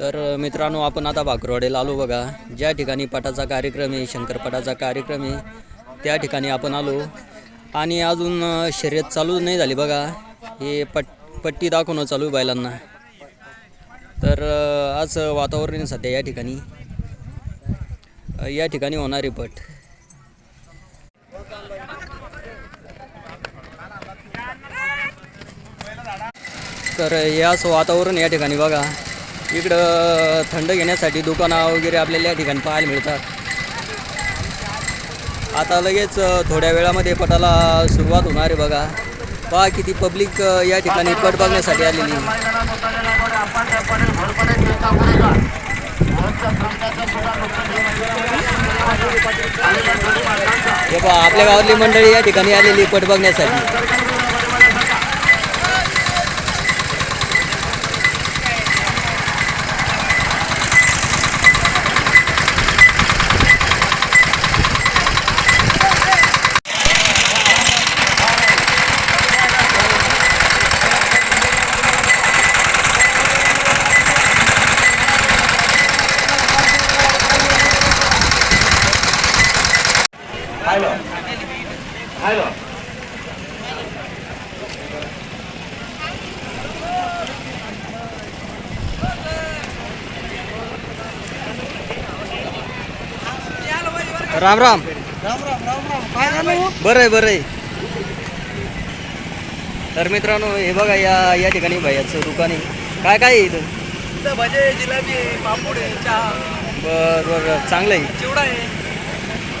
तर मित्रांनो आपण आता भाकरवाडेला आलो बघा. ज्या ठिकाणी पटाचा कार्यक्रम आहे शंकरपटाचा कार्यक्रम आहे त्या ठिकाणी आपण आलो. आणि अजून शर्यत चालू नाही झाली बघा. हे पट पट्टी दाखवणं चालू आहे बैलांना. तर आज वातावरण आहे सध्या या ठिकाणी. या ठिकाणी होणारे पट. तर याच वातावरण या ठिकाणी बघा. इकडं थंड घेण्यासाठी दुकानं वगैरे आपल्याला या ठिकाणी पाहायला मिळतात. आता लगेच थोड्या वेळामध्ये पटाला सुरुवात होणार आहे बघा. पहा किती पब्लिक या ठिकाणी पट बघण्यासाठी आलेली आहे. हे पहा आपल्या गावातली मंडळी या ठिकाणी आलेली पट बघण्यासाठी. राम राम बरं आहे बरं आहे. तर मित्रांनो हे बघा या या ठिकाणी भैयाचं दुकान आहे. काय काय आहे इथं? इथं भजे जिलेबी आहे, पापड आहे चहा. बरं बरं. चांगलं आहे. चिवडा आहे.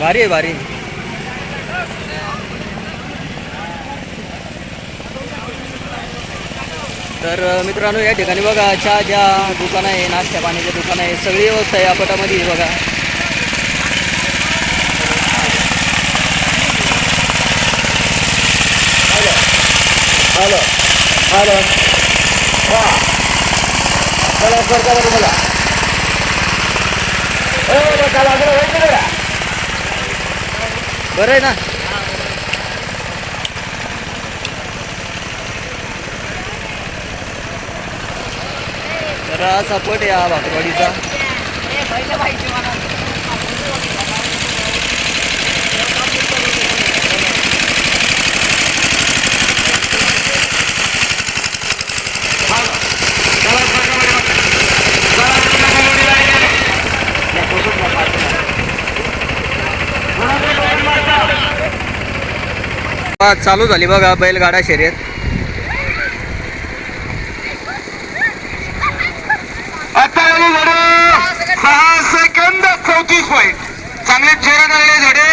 भारी आहे भारी. तर अ, मित्रांनो या ठिकाणी बघा चहा ज्या दुकानं आहे नाश्त्या पाण्याचे दुकानं आहे. सगळी व्यवस्था आहे या पटामध्ये आहे बघा. हॅलो. हॅलो. हा. चला सरका बरं बोला ए चला जरा वेट करा बरं आहे ना? तर सपोर्ट या आहे हा भाकरवाडीचा चालू झाली बघा बैलगाडा शर्यत. सहा सेकंद चौतीस पॉईंट चांगले चेहरे झालेले जोडे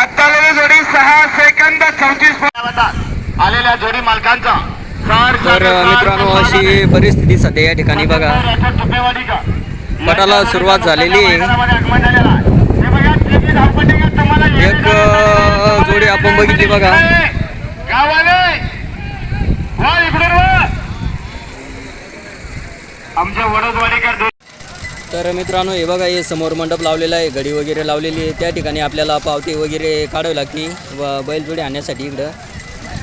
आता आलेले जोडी सहा सेकंद चौतीस पॉईंट आलेल्या जोडी मालकांचा. तर मित्रांनो अशी परिस्थिती सध्या या ठिकाणी बघा. मठाला सुरुवात झालेली आहे. एक जोडी आपण बघितली बघा. तर मित्रांनो हे बघा हे समोर मंडप लावलेला आहे. घडी वगैरे लावलेली आहे. त्या ठिकाणी आपल्याला पावती वगैरे काढावी लागते. व बैलजोडी आणण्यासाठी इकडं.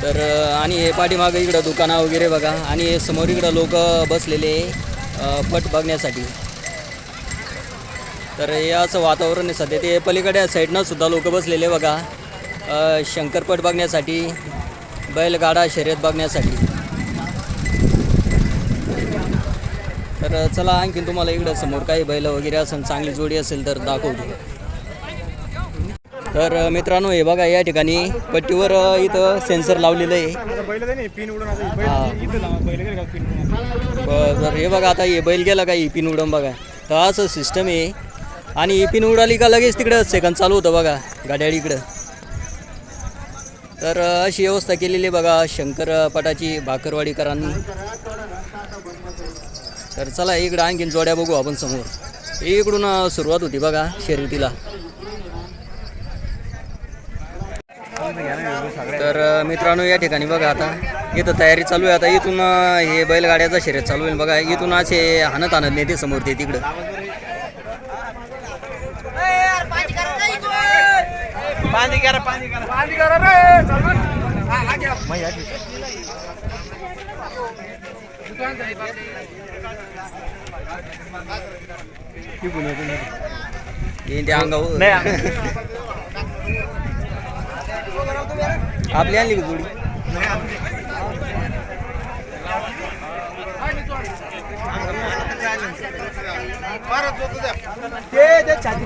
तर आणि हे पाठीमागं इकडं दुकानं वगैरे बघा. आणि हे समोर इकडं लोक बसलेले पट बघण्यासाठी. तर हे असं वातावरण आहे. सध्या ते पलीकडे साईडनं सुद्धा लोक बसलेले बघा. शंकरपट बघण्यासाठी बैलगाडा शर्यत बघण्यासाठी. तर चला आणखीन तुम्हाला इकडं समोर काही बैल वगैरे असेल चांगली जोडी असेल तर दाखवतो. तर मित्रांनो हे बघा या ठिकाणी पट्टीवर इथं सेन्सर लावलेलं आहे. पिन उडून आता हा. बैल गेले का पिन उडून हे बघा आता हे बैल गेला का इपिन उडम बघा. तर असं सिस्टम आहे. आणि इपिन उडाली का लगेच तिकडं सेकंद चालू होतं बघा गाड्याळीकडं तर अशी व्यवस्था केलेली आहे बघा शंकरपटाची भाकरवाडीकरांनी. तर चला इकडं आणखीन जोड्या बघू आपण समोर. इकडून सुरुवात होती बघा शर्यतीला. तर मित्रांनो या ठिकाणी बघा आता इथं तयारी चालू आहे. आता इथून हे बैलगाड्याचा शर्यत चालू आहे बघा. इथून असे हाणत आणत नेते समोर ते तिकडं. पाणी करा पाणी करा. पाणी करा रे चालू घ्या. येईन ते अंगावर. नाही आपली आणली का जोडी? ते ते छाती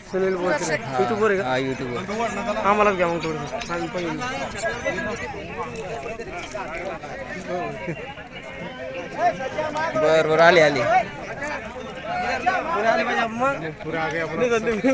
सुनील बोलते युट्यूबवर आहे हा युट्यूबवर का आम्हालाच घ्या मग थोडंसं. आम्ही पण येऊ. बर बर आली आली. पुढे आले पाहिजे आपण मग निघालो मी.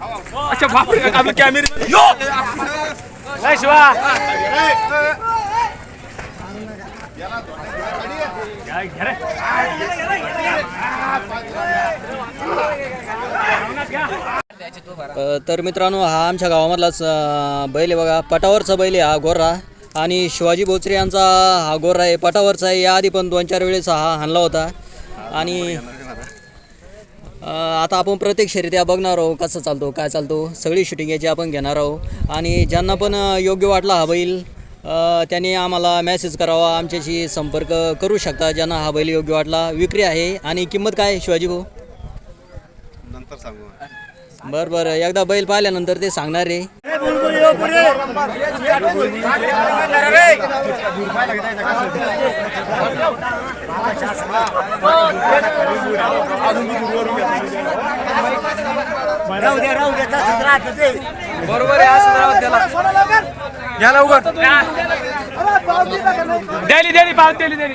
अच्छा बापरे आपलं कॅमेरे यो! नाही शिवा! तर मित्रांनो हा आमच्या गावामधलाच बैल आहे बघा. पटावरचा बैल आहे हा गोर्रा. आणि शिवाजी बोचरे यांचा हा गोर्रा आहे. पटावरचा आहे. याआधी पण दोन चार वेळेस हा हाणला होता. आणि आता आपण प्रत्येक शर्यत्या बघणार आहोत कसं चालतो काय चालतो सगळी शूटिंग याची आपण घेणार आहोत. आणि ज्यांना पण योग्य वाटला हा बैल त्यांनी आम्हाला मेसेज करावा आमच्याशी संपर्क करू शकता. ज्यांना हा बैल योग्य वाटला विक्री आहे. आणि किंमत काय आहे, शिवाजी भाऊ? नंतर सांगू. बरं बरं. एकदा बैल पाहिल्यानंतर ते सांगणार रे बरोबर आहे असं राहू त्याला. द्याली द्याली पावती दिली द्याली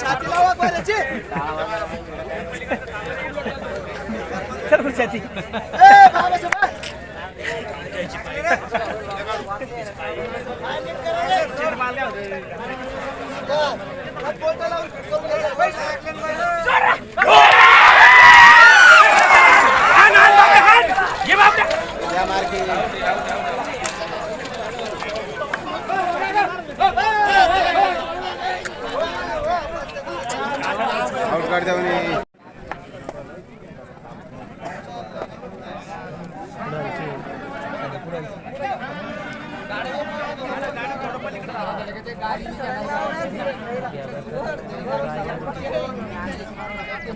छाती लावा बरेची चल बरं छाती ए बाबा सुबा बोलतो लावून.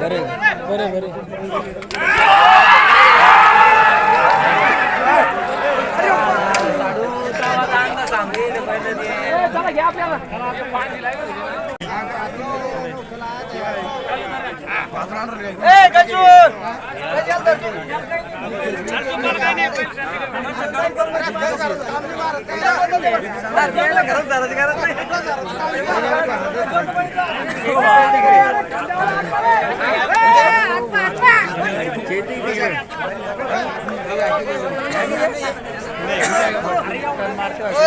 बरे बरे बरे ए गजूर गजल धर तू. घरात धरायचं घरात नाही. ओय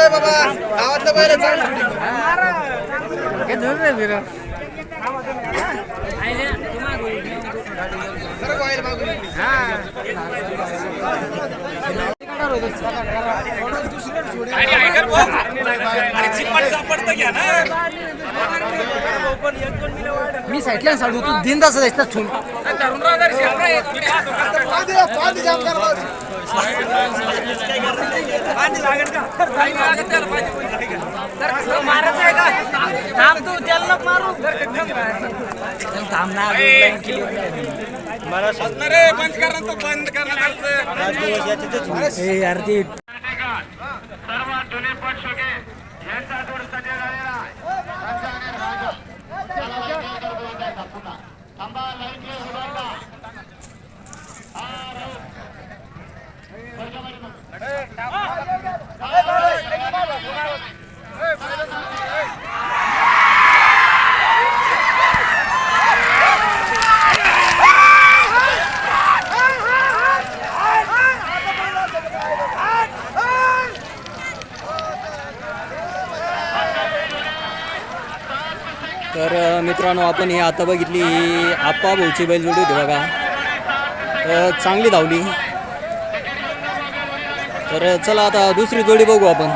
बाबा गावातलं बैल. मी साईडला साडू तू दिन तास असतात छून सर्वात जुने पटशोके यांचा जोड सध्या झालेला आहे संजय आणि राजा. चला लाईन क्लिअर करून द्यायचा पुन्हा. थांबा लाईन क्लिअर होऊ द्यायचा. हा, तर मित्रांनो आपण ही आता बघितली ही आप्पा भाऊची बैलजोडी होती बघा. चांगली धावली. तर चला आता दुसरी जोडी बघू आपण.